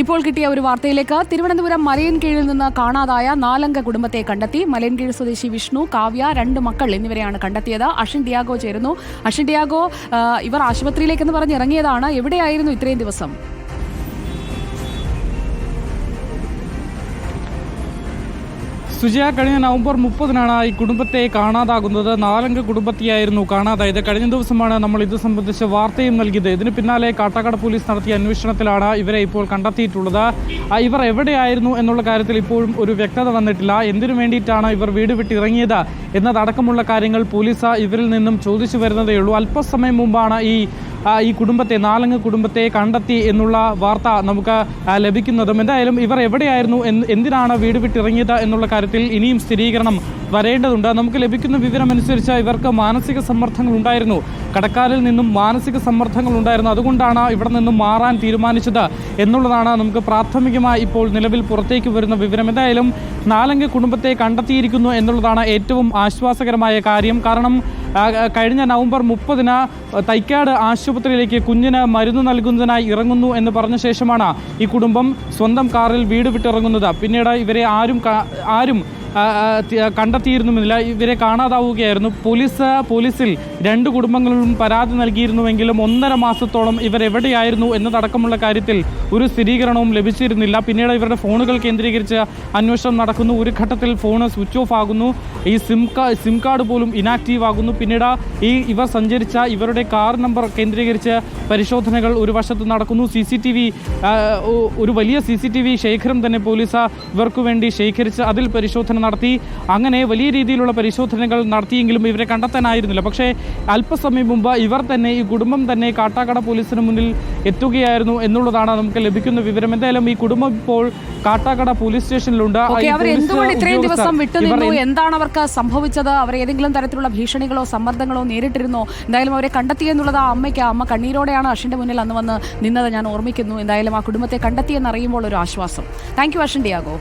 ഇപ്പോൾ കിട്ടിയ ഒരു വാർത്തയിലേക്ക് തിരുവനന്തപുരം മലയൻകീഴിൽ നിന്ന് കാണാതായ നാലംഗ കുടുംബത്തെ കണ്ടെത്തി. മലയൻകീഴ് സ്വദേശി വിഷ്ണു കാവ്യ രണ്ട് മക്കൾ എന്നിവരെയാണ് കണ്ടെത്തിയത്. അഷിൻ ഡിയാഗോ ചേരുന്നു. അഷിൻ ഡിയാഗോ ഇവർ ആശുപത്രിയിലേക്കെന്ന് പറഞ്ഞ് ഇറങ്ങിയതാണ്. എവിടെയായിരുന്നു ഇത്രയും ദിവസം? സുജയ കഴിഞ്ഞ നവംബർ മുപ്പതിനാണ് ഈ കുടുംബത്തെ കാണാതാകുന്നത്. നാലംഗ കുടുംബത്തെയായിരുന്നു കാണാതായത്. കഴിഞ്ഞ ദിവസമാണ് നമ്മൾ ഇത് സംബന്ധിച്ച് വാർത്തയും നൽകിയത്. ഇതിന് പിന്നാലെ കാട്ടാക്കട പോലീസ് നടത്തിയ അന്വേഷണത്തിലാണ് ഇവരെ ഇപ്പോൾ കണ്ടെത്തിയിട്ടുള്ളത്. ഇവർ എവിടെയായിരുന്നു എന്നുള്ള കാര്യത്തിൽ ഇപ്പോഴും ഒരു വ്യക്തത വന്നിട്ടില്ല. എന്തിനു വേണ്ടിയിട്ടാണ് ഇവർ വീട് വിട്ടിറങ്ങിയത് എന്നതടക്കമുള്ള കാര്യങ്ങൾ പോലീസ് ഇവരിൽ നിന്നും ചോദിച്ചു വരുന്നതേയുള്ളൂ അല്പസമയം മുമ്പാണ് ഈ ഈ കുടുംബത്തെ നാലംഗ കുടുംബത്തെ കണ്ടെത്തി എന്നുള്ള വാർത്ത നമുക്ക് ലഭിക്കുന്നതും. എന്തായാലും ഇവർ എവിടെയായിരുന്നു എന്തിനാണ് വീട് വിട്ടിറങ്ങിയത് എന്നുള്ള കാര്യത്തിൽ ഇനിയും സ്ഥിരീകരണം വരേണ്ടതുണ്ട്. നമുക്ക് ലഭിക്കുന്ന വിവരമനുസരിച്ച് ഇവർക്ക് മാനസിക സമ്മർദ്ദങ്ങൾ ഉണ്ടായിരുന്നു. കടക്കാരിൽ നിന്നും മാനസിക സമ്മർദ്ദങ്ങൾ ഉണ്ടായിരുന്നു. അതുകൊണ്ടാണ് ഇവിടെ നിന്നും മാറാൻ തീരുമാനിച്ചത് എന്നുള്ളതാണ് നമുക്ക് പ്രാഥമികമായി ഇപ്പോൾ നിലവിൽ പുറത്തേക്ക് വരുന്ന വിവരം. എന്തായാലും നാലംഗ കുടുംബത്തെ കണ്ടെത്തിയിരിക്കുന്നു എന്നുള്ളതാണ് ഏറ്റവും ആശ്വാസകരമായ കാര്യം. കാരണം കഴിഞ്ഞ നവംബർ മുപ്പതിന് തൈക്കാട് ആശുപത്രിയിലേക്ക് കുഞ്ഞിന് മരുന്ന് നൽകുന്നതിനായി ഇറങ്ങുന്നു എന്ന് പറഞ്ഞ ശേഷമാണ് ഈ കുടുംബം സ്വന്തം കാറിൽ വീട് വിട്ടിറങ്ങുന്നത്. പിന്നീട് ഇവരെ ആരും ആരും കണ്ടെത്തിയിരുന്നുമില്ല. ഇവരെ കാണാതാവുകയായിരുന്നു. പോലീസ് പോലീസിൽ രണ്ട് കുടുംബങ്ങളും പരാതി നൽകിയിരുന്നുവെങ്കിലും ഒന്നര മാസത്തോളം ഇവർ എവിടെയായിരുന്നു എന്നതടക്കമുള്ള കാര്യത്തിൽ ഒരു സ്ഥിരീകരണവും ലഭിച്ചിരുന്നില്ല. പിന്നീട് ഇവരുടെ ഫോണുകൾ കേന്ദ്രീകരിച്ച് അന്വേഷണം നടക്കുന്നു. ഒരു ഘട്ടത്തിൽ ഫോൺ സ്വിച്ച് ഓഫ് ആകുന്നു. ഈ സിം സിം കാർഡ് പോലും ഇനാക്റ്റീവ് ആകുന്നു. പിന്നീട് ഈ ഇവർ സഞ്ചരിച്ച ഇവരുടെ കാർ നമ്പർ കേന്ദ്രീകരിച്ച് പരിശോധനകൾ ഒരു വശത്ത് നടക്കുന്നു. സി സി ടി വി ഒരു വലിയ സി സി ടി വി ശേഖരം തന്നെ പോലീസ് ഇവർക്ക് വേണ്ടി ശേഖരിച്ച് അതിൽ പരിശോധന നടത്തി അങ്ങനെ വലിയ രീതിയിലുള്ള പരിശോധനകൾ നടത്തിയെങ്കിലും ഇവരെ കണ്ടെത്താനായിരുന്നില്ല. പക്ഷേ അല്പസമയം മുമ്പ് ഇവർ തന്നെ ഈ കുടുംബം തന്നെ കാട്ടാക്കട പോലീസിന് മുന്നിൽ എത്തുകയായിരുന്നു എന്നുള്ളതാണ് നമുക്ക് ലഭിക്കുന്ന വിവരം. എന്തായാലും ഈ കുടുംബം ഇപ്പോൾ കാട്ടാക്കട പോലീസ് സ്റ്റേഷനിലുണ്ട്. ഇത്രയും ദിവസം വിട്ടുനിന്നു എന്താണ് അവർക്ക് സംഭവിച്ചത്? അവർ ഏതെങ്കിലും തരത്തിലുള്ള ഭീഷണികളോ സമ്മർദ്ദങ്ങളോ നേരിട്ടിരുന്നോ? എന്തായാലും അവരെ കണ്ടെത്തി എന്നുള്ളത് ആ അമ്മയ്ക്ക് അമ്മ കണ്ണീരോടെയാണ് അഷിന്റെ മുന്നിൽ അന്ന് വന്ന് നിന്നത്. ഞാൻ ഓർമ്മിക്കുന്നു എന്തായാലും ആ കുടുംബത്തെ കണ്ടെത്തിയെന്ന് അറിയുമ്പോൾ ഒരു ആശ്വാസം. Thank you Ashin Diego.